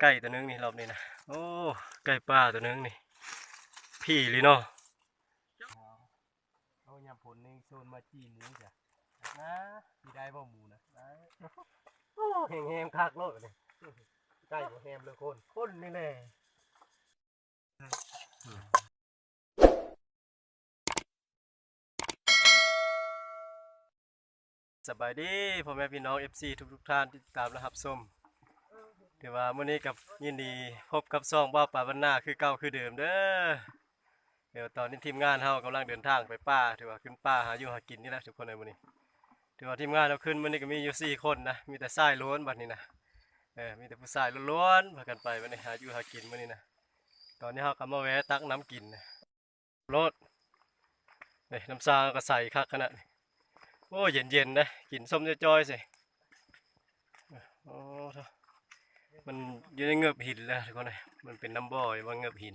ไก่ตัวหนึงนี่รอบนี้นะโอ้ไก่ป่าตัวหนึงนี่ พี่ลีเนาะเอายำผลนี่โซนมาจี้หมูจ้ะนะพี่ได้บ่หมูนะได้โอ้แหงๆคักโลดเลยไก่บ่แฮมเลยคนคนนี่แหละสบายดีพ่อแม่พี่น้อง FC ทุกทุกๆท่านที่ติดตามและรับชม ถือว่ามื้อนี้กับยินดีพบกับซ่องบ้าป่าวันหน้าคือเก่าคือเดิมเด้อเดี๋ยวตอนนี้ทีมงานเฮากำลังเดินทางไปป่าถือว่าขึ้นป่าหาอยู่หากินนี่แหละทุกคนในมื้อนี้ถือว่าทีมงานเราขึ้นมื้อนี้ก็มีอยู่สี่คนนะมีแต่ชายล้วนบัดนี้นะเออมีแต่ผู้ชายล้วนๆพากันไปมื้อนี้หาอยู่หากินมื้อนี้นะตอนนี้เฮาก็มาแวะตักน้ำกินนะรถนี่น้ำซาก็ใส่คักขนาดนี้โอ้เย็นๆนะกินส้มจ้อยๆสิโอ้ มันอยู่ในเงือบหินแล้วทุกคนเลยมันเป็นน้ำบ่อยว่าเงือบหิน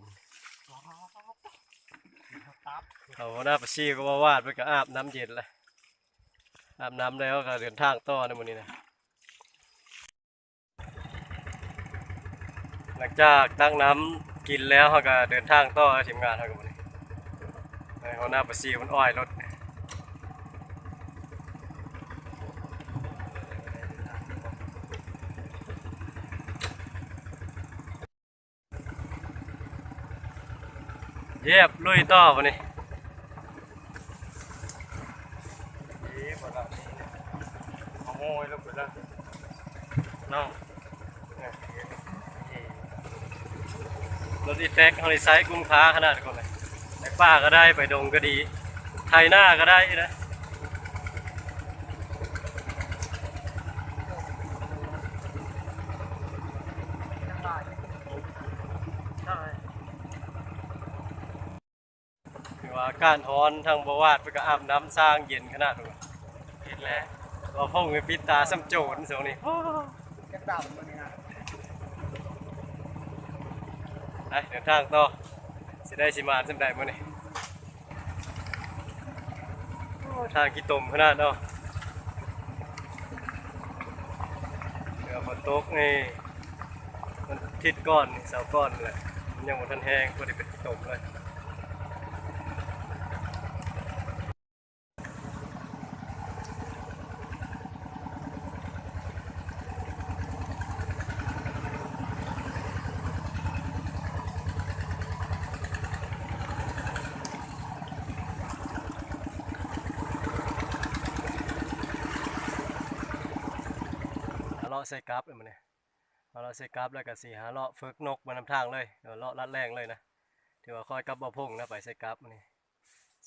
เขาหน้าประชีก็ว่าวาดไปก็อาบน้ำเย็นละอาบน้ำแล้วก็เดินทางต่อในวันนี้นะหลังจากตั้งน้ำกินแล้วเขาก็เดินทางต่อทีมงานเขาก็วันนี้เขาหน้าประชีมันอ้อยรถ เย็บลุยต่อวันนี้ขโมยแล้วไปแล้วน้องรถอีแท็กเขาในไซส์กุ้งค้าขนาดคนเลยไปป่าก็ได้ไปดงก็ดี ไทยหน้าก็ได้นะถือว่าอ การฮ้อนทางบวาดไปก็อาบน้ำสร้างเย็นขนาดนี้เห็นแล้วว่าพงไปปิดตาซ้ำโจรสองนี้จะดำมันนี่นะไปเดินทางต่อสิได้สิมาสำได้มื้อนี้โอ้ทางกี่ตมขนาดเนาะเดี๋ยวฝนตกนี่มันทิศก้อนนี่เสาก้อนนี่แหละมันยังบ่ทันแห้งบ่ได้เป็นกี่ตมเลย ส่กราฟเลยมื้อนี้หาเลาใส่กราฟแล้วก็สิหาเลาะฝึกนกมานำทางเลยเลาะลัดแรงเลยนะถือว่าคอยกับบ่พงนะไปใส่กราฟมื้อนี้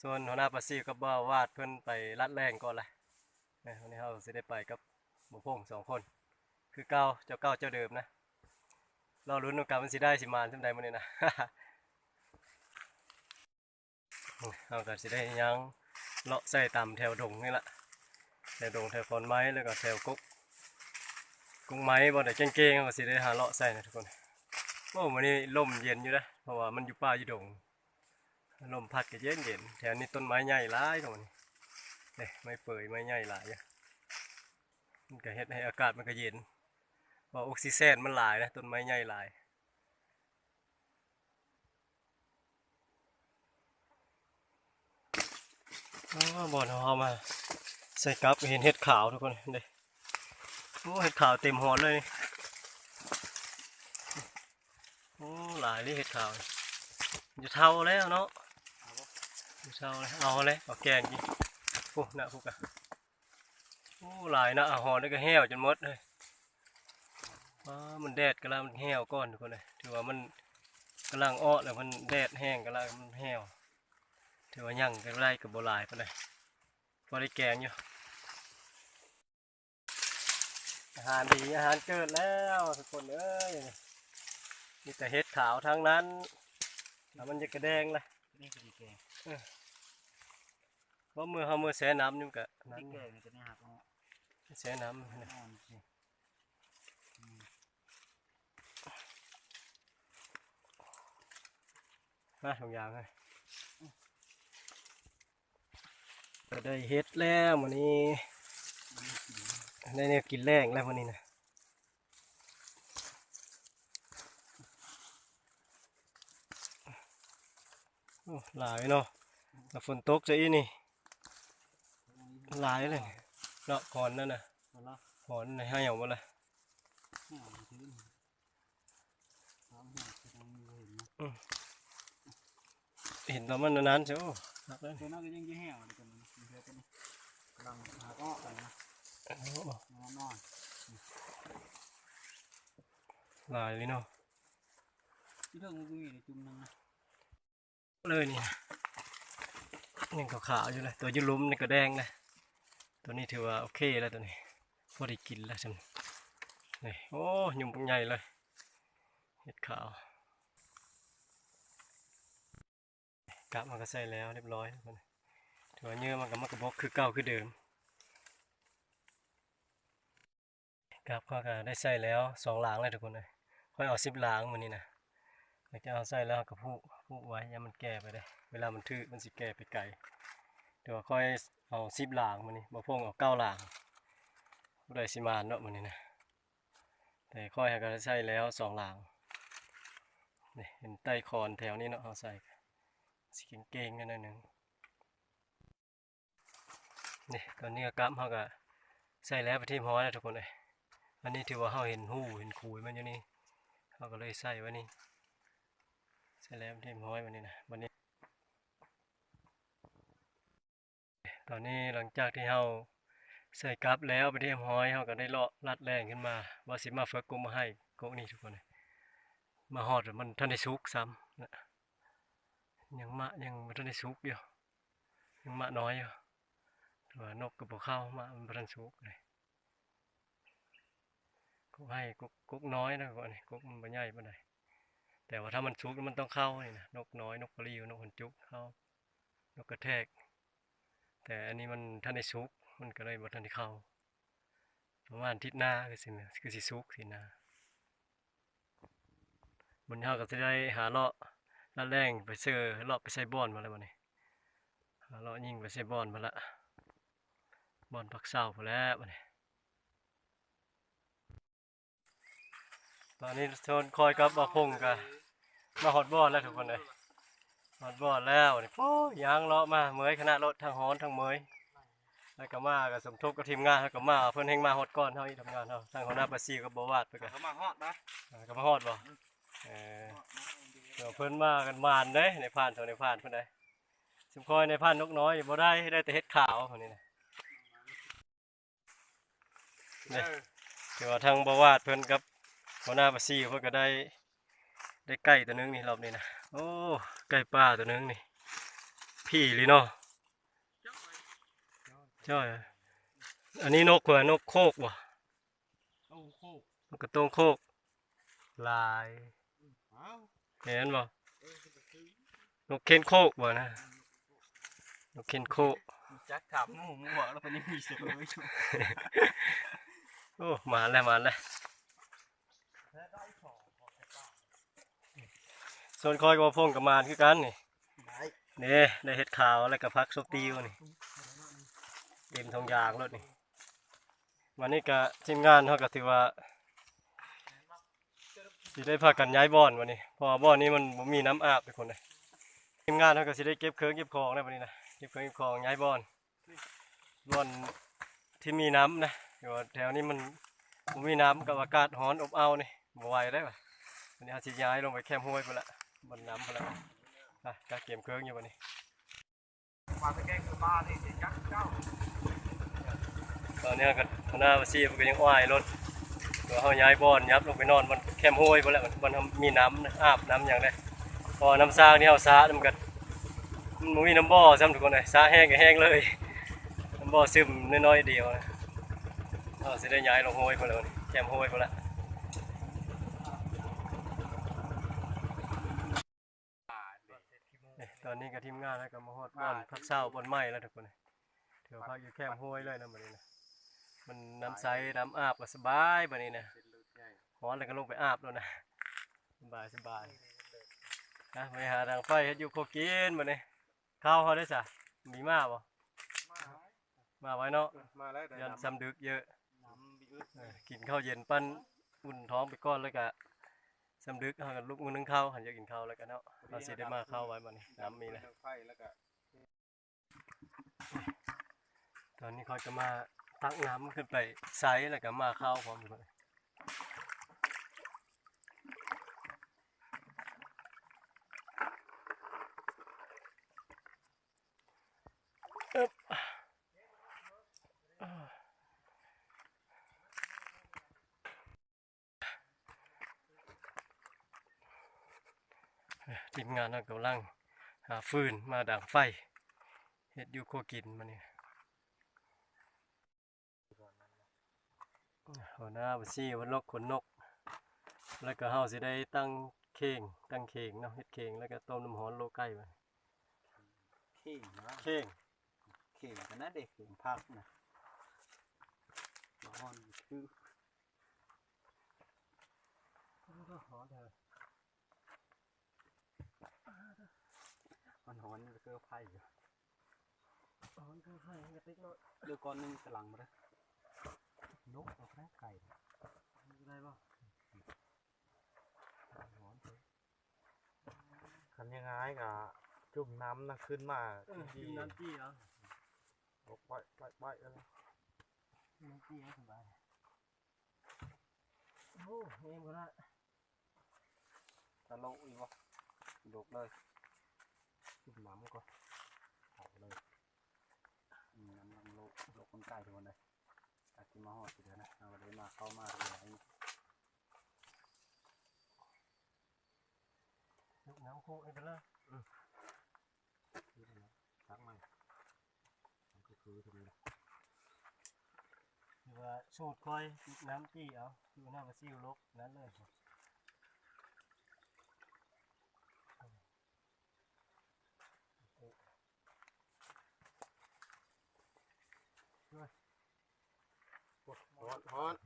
ส่วนหัวหน้าปาซีกับบ่าวาดเพิ่นไปลัดแรงก่อนเละนะวันนี้เฮาสิได้ไปกับบ่พงสองคน คือเก่าเจ้าเก่าเจ้าเดิมนะเรอลุ้นว่ากันมันสิได้สิมานจังใดมื้อนี้นะเอาก็สิได้ยังเลาะใส่ตามแถวดงนี่แหละแถวดงแถวฟอนไม้แล้วก็แถวกุ๊ก กุ้งไม้บ่ได้เก่งๆก็สิได้หาเลาะใส่นะทุกคนโอ้มื้อนี้ลมเย็นอยู่นะเพราะว่ามันอยู่ป่าอยู่ดงลมพัดก็เย็นเย็นๆแถวนี้ต้นไม้ใหญ่หลายตรงนี้นี่ไม้เปื่อยไม้ใหญ่หลายอะมันก็เฮ็ดให้อากาศมันก็เย็นเพราะออกซิเจนมันหลายนะต้นไม้ใหญ่หลายอ๋อบอลเอามาใส่กับเห็นเห็ดขาวทุกคนเด้โอ้ เห็ดขาวเต็มหัวเลยโอ้หลายเลยเห็ดขาวจะเท่าแล้วเนาะจะเท่าแล้วเอาเลยเอาแกงกินโอ้หน้าพุกอะโอ้หลายนะอาหอนนี่ก็แห้วจนหมดเลยอ๋อมันแดดกำลังมันแห้วก่อนทุกคนเลยถือว่ามันกำลังอ้อแล้วมันแดดแห้งกำลังมันแห้วถือว่ายังกันไรกับโบหลายปานใดพอได้แกงอยู่ อาหารดีอาหารเกิดแล้วทุกคนเอ้ยมีแต่เห็ดขาวทั้งนั้นแล้วมันจะกระแดงเลยนี่คือดีแกงเพราะมือเขามือแช่น้ำนี่มันกะนั้นดีแกงนี่จะไม่หักเอาแช่น้ำนะอ่อนสิมาทุกอย่างเลยก็ได้เห็ดแล้ววันนี้ ได้เนี่ยกินแรงแล้ววันนี้นะหลายเนาะแล้วฝนตกจะอีนี่หลายเลยเนาะหอนนั่นนะหอนในห้าอย่างมาเลยเห็นตอนมันนานๆเชียวนักเลยนักก็ยังแห้วเลยกัน นอนนอนหลายเลยเนาะที่เรื่องกูมีในจุ่มนึงนะเลยนี่ยังขาวๆอยู่เลยตัวอยืลุ้มนี่ก็แดงนะตัวนี้ถือว่าโอเคแล้วตัวนี้พอได้กินแล้วฉันนี่โอ้ยุ่มใหญ่เลยเห็ดขาวกลับมันก็ใส่แล้วเรียบร้อยแล้วมันถือว่าเนื้อมันก็มันกระบอกคือเก่าคือเดิม กลับก็ได้ใส่แล้วสองหลางเลยทุกคนเลยค่อยเอาสิบหลางมันนี่นะแล้วก็เอาใส่แล้วก็ผูกผูกไว้ยามันแก่ไปเลยเวลามันทื่อมันสิแก่ไปไกลเดี๋ยวค่อยเอาสิบหลางมันนี่บ่พงเอาเก้าหลางบ่ได้สิมานเนาะมันนี่นะแต่ค่อยหาก็ใส่แล้วสองหลางนี่เห็นใต้คอนแถวนี้เนาะเอาใส่สิเก่งๆกันหน่อยหนึงนี่ตอนนี้ก็กลับเฮาก็ใส่แล้วไปที่ห้อยแล้วทุกคนเลย อันนี้ถือว่าเฮาเห็นหูเห็นคุยมันอยู่นี่เฮาก็เลยใส่ไว้นี่ใช่แล้วทีมห้อยวันนี้นะวันนี้ ตอนนี้หลังจากที่เราใส่กลับแล้วไปที่ห้อยเราก็ได้เลาะลัดแรงขึ้นมา ว่าสิมาเฟิกกุมาให้กุนี่ทุกคนเลยมาหอดมันท่านได้สุกซ้ำนะยังมะยังบ่ท่านได้สุกอยู่ยังมะน้อยอยู่ต่ว่านกกับบ่เข้ามะมันบ่ทันสุกเลย ให้กุกกุกน้อยนะก่อนนี่กุกมันบ่ใหญ่ปานใดแต่ว่าถ้ามันชุกมันต้องเข้านี่นะนกน้อยนกกระริวนกหันจุกเข้านกกระแทก แต่อันนี้มันท่านได้ชุกมันก็เลยบ่ทันได้เข้าประมาณอาทิศหน้าคือสิคือสิชุกสินะมันเฮาก็จะได้หาเลาะละแรงไปเสือเลาะไปใส่บอนมาแล้วบัดนี้หาเลาะยิงไปใส่บอนมาละบอนปักเศร้าพอแล้วบัดนี้ ตอนนี้โซนคอยกับบ่พงกะมาฮอดบอลแล้วทุกคนเลยฮอดบอลแล้วนี่โอ้ยยางเลาะมาเมยคณะรถทั้งฮอนทั้งเมยแล้วก็มากับสมทบกับทีมงานแล้วก็มาเพิ่นเฮงมาฮอดก่อนเฮาอีกทำงานเฮาทางหัวหน้าประสีก็บ่วาดไปกันเขามาฮอดนะก็มาฮอดบ่เออเดี๋ยวเพิ่นมากันมานเด้ในผ่านเท่าในผ่านเพิ่นได้สุมคอยในผ่านนกน้อยบ่ได้ได้แต่เฮ็ดขาวคนนี้นะนี่เดี๋ยวาทางบ่วาดเพิ่นกับ หัวหน้าประสีเพิ่นก็ได้ได้ไก่ตัวหนึงนี่รอบนี้นะโอ้ไก่ป่าตัวหนึงนี่ พี่เลยเนาะจ้อยอะอันนี้นกเหรอนกโคกว่ะโอ้โหนกกระตงโคก ลายอ้าวเห็นบ่นกเคนโคกบ่นะนกเคนโคกจักถามหมูมึงบอกแล้วคนนี้มีเสือไว้ชุบโอ้มาแล้วมาแล้ว ส่วนคอยกับพงกับมานคือกันนี่ได้นี่ได้เห็ดขาวแล้วก็พักซบติวนี่เต็มทองยางรถนี่วันนี้ก็ทีมงานเขาก็ถือว่าสิได้พากันย้ายบ่อนวันนี้เพราะว่าบ่อนนี้มันบ่มีน้ำอาบทุกคนเลยทีมงานเขาก็สิได้เก็บเครื่องเก็บของในวันนี้นะเก็บเครื่องเก็บของย้ายบ่อนบ่อนที่มีน้ำนะอยู่ว่าแถวนี้มันบ่มีน้ำกับอากาศร้อนอบอ้าวนี่บ่ไหวได้ป่ะวันนี้เขาสิย้ายลงไปแคมป์ห้วยไปละ บนน้ำไปละอะก็เกมเครื่องอยู่วันนี้มาตะแกงคือบ้านนี่จักเจ้าตอนนี้ก็คณะวาซีมันก็ยังอ้ายรถเดี๋ยวเขาย้ายบอนยับลงไปนอนมันแคมห้วยไปแล้วมันมันมีน้ำนะอาบน้ำอย่างไรพอน้ำซางนี่เอาซามันก็มันมีน้ำบ่อซ้ำทุกคนเลยซาแห้งก็แห้งเลยน้ำบ่อซึมน้อยๆเดียวนะเราสิได้ย้ายลงห้วยไปแล้วแคมห้วยไปแล้วนี่ตอนนี้ก็ทีม งานแล้วก็มาฮอดบอนพักเศร้าบอนไม้แล้วทุกคนเลยเดี๋ยวพักอยู่แคมห้วยเลยนะบัดนี้นะมันน้ำใสน้ำอาบก็สบายบัดนี้นะร้อนแล้วก็ลงไปอาบแล้วนะสบายสบายนะไปหาทางไฟเฮ็ดอยู่โคกินบัดนี้ข้าวเขาได้สะมีมาบ่มาไว้เนาะมาแล้วยันซ้ำดึกเยอะน้ำบิอึดเออกินข้าวเย็นปั้นอุ่นท้องไปก่อนแล้วก็ สำดึกเฮาก็ลุกมื้อนึงข้าวหันอยากกินข้าวแล้วกันเนาะเฮาสิได้มาข้าวไว้บัดนี้น้ำมีแล้วไฟแล้วก็ตอนนี้เขาจะมาตักน้ำขึ้นไปไซส์แล้วก็มาข้าวพร้อมกันอึ๊บทีม งานเรากำลังหาฟืนมาดังไฟเฮ็ดอยู่โคกินมาเนี่ยหัวหน้าบัญชีวันลกขนนก แล้วก็เฮาสิได้ตั้งเข่งตั้งเข่งเนาะเฮ็ดเข่งแล้วก็ต้มน้ำร้อนโลไก่ไปเข่งนะเข่งเข่งกันนะเด็กเข่งพักนะร้อนคือหอมเถอะ มันร้อนเกลือไฟอยู่หอมคือไฟกระติกน้อยเดือก้อนหนึงกำลังมาเลยนกเอาแค่ไก่ได้ป่ะหอมเถอะคันยังไงกะจุ่มน้ำนะขึ้นมาเออกินน้ำจี้เอาลกไปไปไปอะไรน้ำจี้เอาสบายโอ้เอ็มก็ได้ตะโลอีกวะดกเลย จุ่มน้ำก่อนเผาเลยอืมน้ำลังโลกโลกคนไก่ทุกคนเลยอาจจะมาหอดสิเดี๋ยวนะเอาเลยมาเข้ามาเลยไอ้ยกน้ำโคกให้ไปเลยนี่นะทักมันมันก็คือตรงนี้แหละคือว่าสูตรคอยน้ำจี้เอาอยู่หน้าบัญชีลกนั้นเลยฮอน ฮอน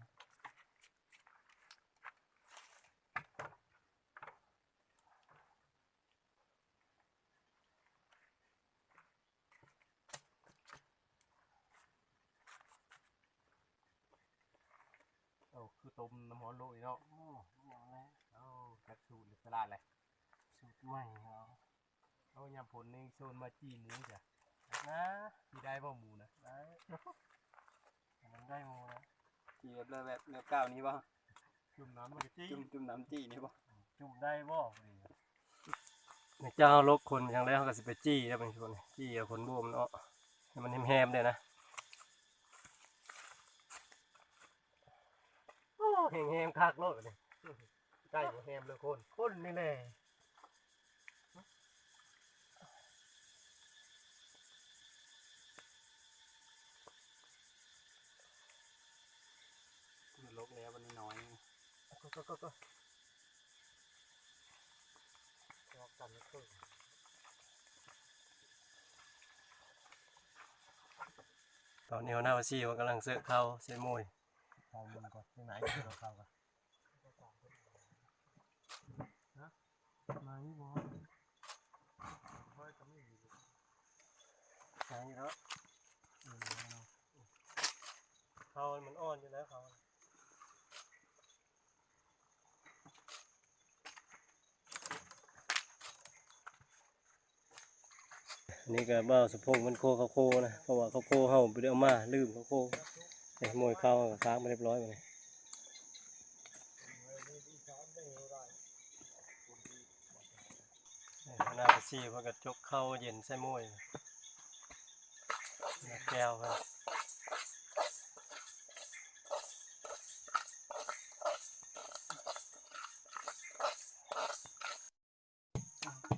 เอาคือต้มน้ำร้อนโลกอีกเนาะโอ้ยังไงเอาจักสูตรหรือตลาดอะไรสูตรใหม่เอาเอายำผลในโซนมาจี้หมูจ้ะนะที่ได้บ่หมูนะได้อันนั้นได้หมูนะ จี้แบบเลยแบบแบบก้าวนี้ป่ะจุ่มน้ำมันก็จี้จุ่มจุ่มน้ำจี้นี่ป่ะจุ่มได้บ่ในเจ้าลกคนอย่างแรกเขาก็สิไปจี้แล้วเป็นคนจี้เอาคนบวมเนาะให้มันแฮมๆเลยนะโอ้แหมๆคักโลดเลยใกล้บ่แฮมเลยคนคนนี่แหละ มันลกแล้ววันนี้น้อย ก็ก็ก็ก็รอกกันไม่ขึ้นตอนนี้หัวหน้าว่าซี่ว่ากำลังเสื้อเข้าเสื้อมวยเอามึงก่อนที่ไหนเราเข้ากันมานี่บ่ค่อยก็ไม่มีใช่แล้วเขามันอ่อนอยู่แล้วเขา นนี้ก็บ้าสะโพกมันโคเขาโคนะเพราะว่าเขาโคเฮาไปเดี๋ยวเอามาลืมเขาโคเนี่ยมวยเข้าก็ค้างไปเรียบร้อยไปเลยหน้าไปซีเพื่อกะจกเข้าเย็นใส่มวยแก้วครับ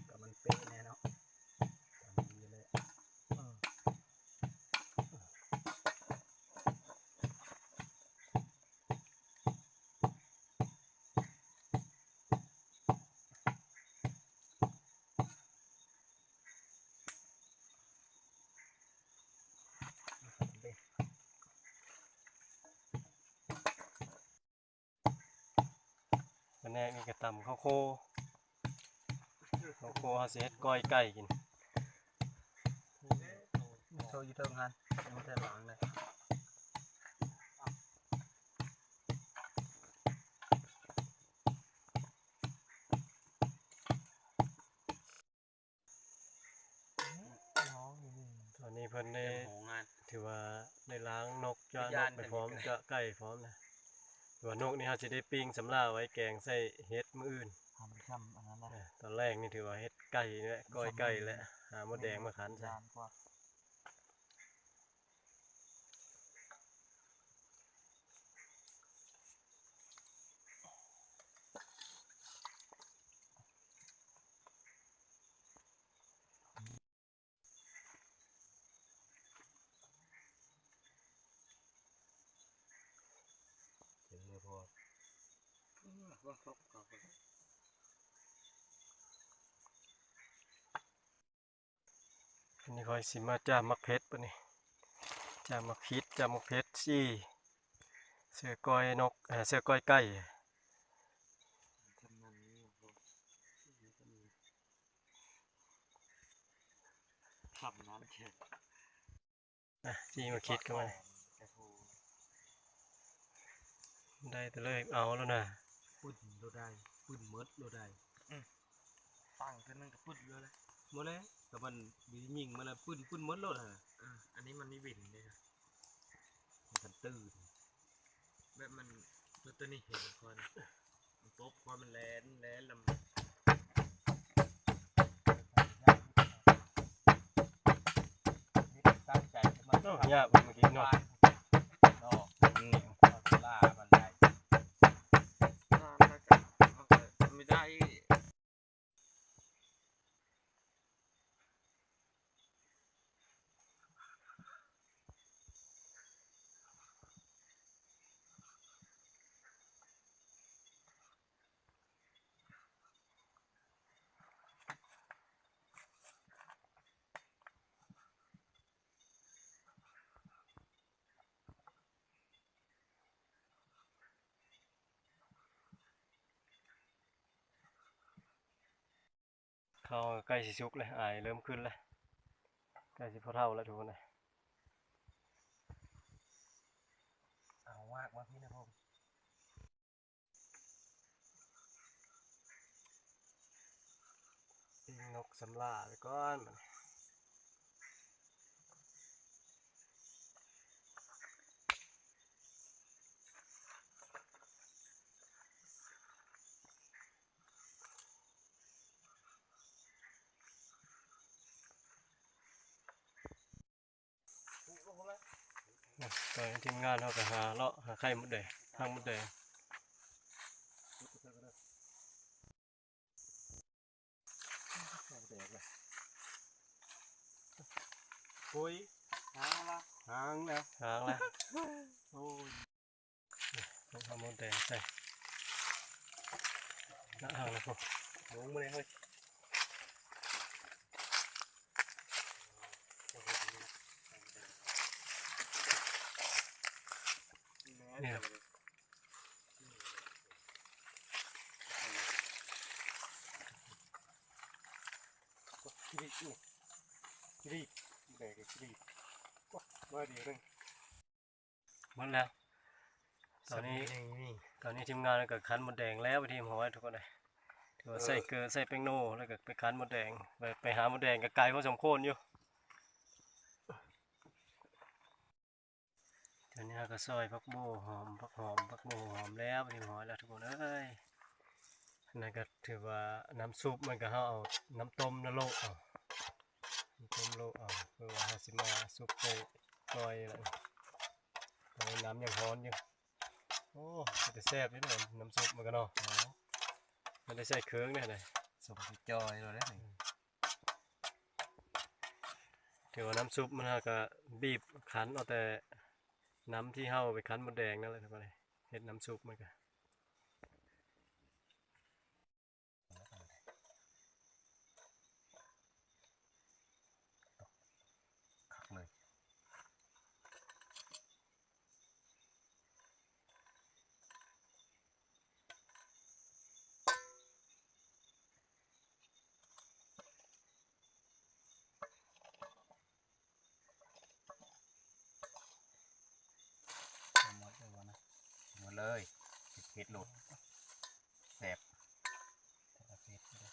แต่มันเป๊ะแน่เนาะตามนี้เลย แนนี้นี่ก็ตำข้าวโคข้าวโคเขาสิเฮ็ดก้อยไก่กิน โชว์อยู่เทิงหันยังไม่ได้ล้างเลย เพิ่นได้ โหงาน ถือว่าได้ล้างนกจะน ย่าน กไปพร้อม เพิ่น จะไก่พร้อมนะ ถือว่านกนี่เฮาสิได้ปิ้งสำลาไว้แกงใส่เฮ็ดมื้ออื่นทำซ้ำอันนั้นนะเออตอนแรกนี่ถือว่าเฮ็ดไก่นี่แหละก้อยไก่แหละหามดแดงมาขันใส่ ยานกว่า ถึงมือพอ ว่าครบก็อันนี้ค่อยสิมาจ้ามักเพชรปะนี่จ้ามักพิษจ้ามักเพชรซี่เสือก้อยนกเอ่อเสือก้อยไก่ทำนั้นนี่ทำนั้นเฉยนะจี้มาคิดกันมาแค่พูได้แต่เลยเอาแล้วนะ ปุ่นโลได้ปุ่นมดโลได้ตั้งขึ้นนึงก็พุดเลยเลยหมดเลยแต่มันมียิงมันละปุ่นปุ่นมดโลดฮะอะอันนี้มันมีวินเลยครับมันตื่นแบบมันตัวตัวนี้เห็นคอนมันปุ๊บคอนมันแลนแลนลำตั้งใจจะมาโอ้ยากเมื่อกี้เนาะ ดอกนี่ล่ามันได้ ไม่ได้ เขาใกล้สิสุกเลยอายเริ่มขึ้นเลยใกล้สิพอเท่าแล้วทุกคนเลยเอามากมาพี่นะผมปิ้งนกสำลาไปก่อนมัน ตอนทีมงานเขาก็หาเลาะหาไข่มดแดงทางมดแดงคุยหางละหางแล้วหางล้วโอ้ยต้องทำมดแดงใส่หน้าหางแล้วพวกลงมาเลยเฮ้ย คิริ นี่คิริแบกคิริก็มาเดียวนึงหมดแล้ว ตอนนี้ตอนนี้ทีมงานก็คั้นมดแดงแล้วไปทีมหัวทุกคนเลยถือว่าใส่เกลือใส่แป้งโน่แล้วก็ไปคั้นมดแดงไปไปหามดแดงกับไก่พอสมควรอยู่ตอนนี้ก็ซอยพักโบหอมพักหอมพักโบหอมแล้วไปทีมหัวแล้วทุกคนเอ้ยนั่นก็ถือว่าน้ำซุปมันก็เฮาเอาน้ำต้มนรกเอา น้ำต้มโลกเอาเพื่อว่าเฮาสิมาซุปใส่ก้อยอะไรตอนนี้น้ำยังร้อนอยู่โอ้แต่แซ่บนี่เลยน้ำซุปมันก็เนาะมันได้ใส่เครื่องเนี่ยเลยสมจอยเลยนะถือว่าน้ำซุปมันฮะก็บีบคั้นเอาแต่น้ำที่เฮาไปคั้นมดแดงนั่นแหละทุกคนเลยเฮ็ดน้ำซุปมันก็ คักเลย หมดเลยวะนะหมดเลยเผ็ดหลุดแสบแต่ละเผ็ดเลย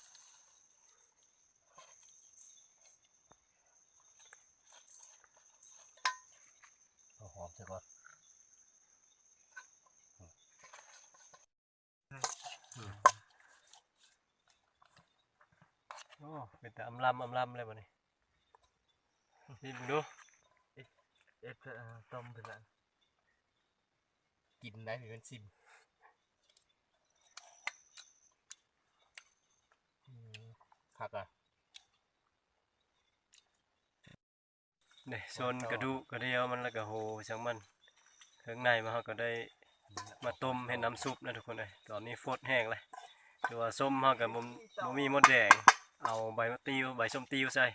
ซะก่อนโอ้เป็นแต่อำลำอำลำเลยบ่นี่นี่มึงดูเอฟต้มเป็นละกินได้เป็นซิมคักอะ เนี่ยโซนกระดูกกระเดียวมันแล้วก็โหจังมันข้างในมันเขาก็ได้มาต้มให้น้ำซุปนะทุกคนเลยตอนนี้ฟดแห้งเลยถือว่าส้มเขากับบ่บ่มีมดแดง เอาใบมะติวใบส้มติวใส่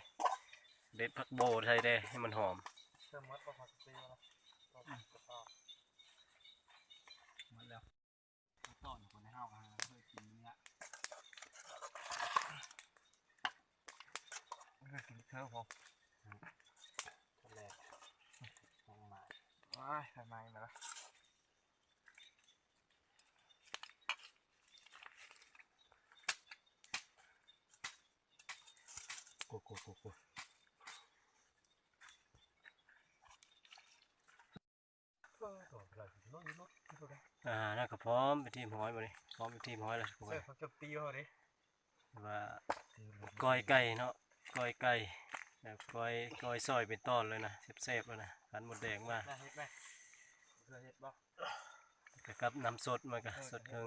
เด็ดผักโบใส่ได้ให้มันหอมเติมมัดประมาณปีแล้วหมดแล้วต้อนคนให้เฮากันเพื่อกินเนื้อ ก็กินเท่าพอ คนแรกลงมา ว้ายทำไมนะโกโกโกโกก็เราสิลดลดลดอ่าน่าก็พร้อมไปทีมห้อยบ่นี่พร้อมไปทีมห้อยแล้วทุกคนเสิร์ฟเขาจะตีเขาดิว่าก้อยไก่เนาะก้อยไก่ แบบก้อยก้อยซอยเป็นตอนเลยนะแซ่บๆเลยนะขันหมดแดงมาน่าเฮ็ดไหมเคยเฮ็ดบ่ก็กับน้ำสดมันก็สดเครื่อง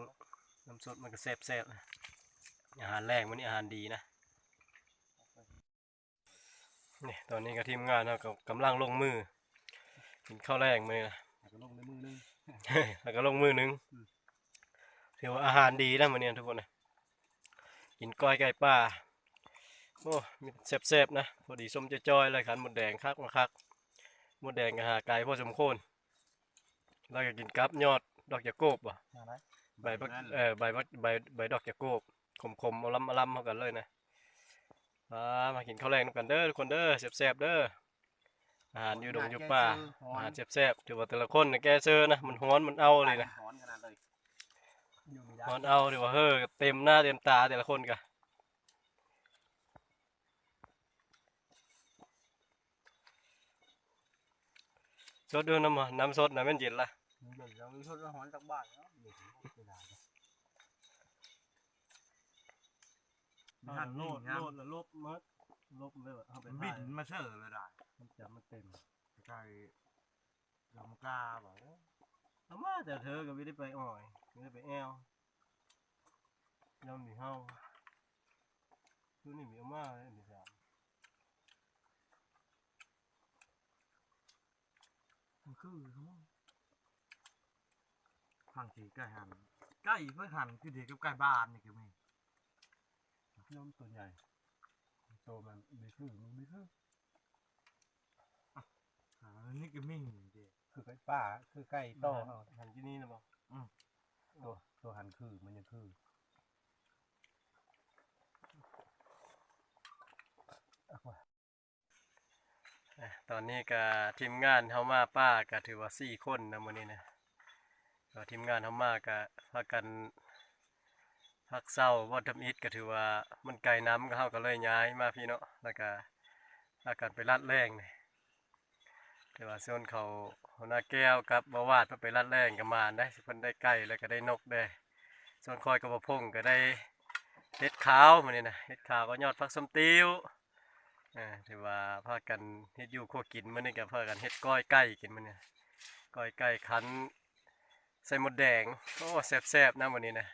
น้ำสดมันก็แซ่บๆนะอาหารแรงมันนี่อาหารดีนะนี่ตอนนี้ก็ทีมงานเราก็กำลังลงมือกินข้าวแรงมือนะแล้วก็ลงในมือนึงแล้วก็ลงมือหนึงถือว่าอาหารดีนะมันเนี่ยทุกคนนะกินก้อยไก่ป่า โอ้มีแซ่บๆนะ พอดีส้มจะจอยๆเลยขันหมดแดงคักมาคักหมดแดงกับหาไก่พอสมควรแล้วก็กินกับยอดดอกยาโกบว่ะอะไรใบบักเออใบบักใบใบดอกยาโกบคมๆเอาลำเอาลำเข้ากันเลยนะมามากินข้าวแรงนำกันเด้อทุกคนเด้อแซ่บๆเด้ออาหารอยู่ดงอยู่ป่าอาหารแซ่บๆถือว่าแต่ละคนเนี่ยแกเซอร์นะมันฮ้อนมันเอาเลยนะหอนขนาดเลยอยู่ไม่ได้ฮ้อนเอาถือว่าเฮ้อเต็มหน้าเต็มตาแต่ละคนกะ สดดูน้ำมันน้ำสดน้ำมันเย็นละเดี๋ยวเรามีทดหอนจากบ้านเนาะเดี๋ยวไม่ได้หันโลดโลดลบมัดลบเลยเอาไปบินมาเชื่อเลยได้มันจะมันเต็มใช่ลำกาบอกเอามาแต่เธอก็ไม่ได้ไปอ่อยไม่ได้ไปแอวย่อมมีเฮาคือนี่มีเอามาเลยมีสาม มัน คือเขาฟังสีไก่หันไก่เพื่อหันคือเด็กกับไก่บ้านนี่คือมีย่อมตัวใหญ่ตัวมันไม่คือมันไม่คืออ่านี่คือมิ่งเด็กคือไก่ป่าคือไก่โตอเฮาหันที่นี่นะบอกตัวตัวหันคือมันยังคือ อะ ตอนนี้ก็ทีมงานเฮามาป้าก็ถือว่าสี่คนนะมื้อนี้นะก็ทีมงานเฮามาก็พากันพักเศร้าบ่ทำอิฐก็ถือว่ามันไกลน้ำก็เฮาก็เลยย้ายมาพี่เนาะแล้วก็พากันไปลัดแรงนี่ถือว่าส่วนเขาหัวหน้าแก้วกับบ่วาดเพิ่นไปลัดแรงก็มาได้สิเพิ่นได้ไก่แล้วก็ได้นกได้ส่วนคอยกับบ่พงก็ได้เห็ดขาวมื้อนี้นะเห็ดขาวก็ยอดผักส้มติว อ่าถือว่าพากันเฮ็ดอยู่ครัวกินมื้อนี้ก็พากันเฮ็ดก้อยไก่กินมื้อนี้ก้อยไก่คั้นใส่หมดแดงโอ้แซ่บๆนะมื้อนี้นะ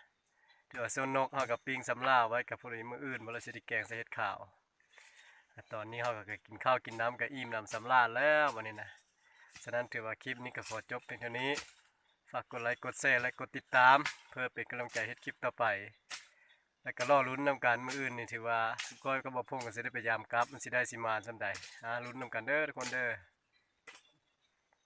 ถือว่าส่วนนกเฮากับปิ้งสำลาไว้กับผู้ใดมื้ออื่นบ่ละสิได้แกงใส่เฮ็ดข้าวตอนนี้เฮาก็กินข้าวกินน้ำก็อิ่มน้ำสำราญแล้วมื้อนี้นะฉะนั้นถือว่าคลิปนี้ก็ขอจบเพียงเท่านี้ ฝากกดไลค์กดแชร์และกดติดตาม เพื่อเป็นกำลังใจเฮ็ดคลิปต่อไป แล้วก็รอลุ้นนำกันมืออื่นนี่ถือว่าก้อยก็บ่พงก็สิได้พยายามกลับมันสิได้สิมาส่ำใดอ่าลุ้นนำกันเด้อทุกคนเด้อ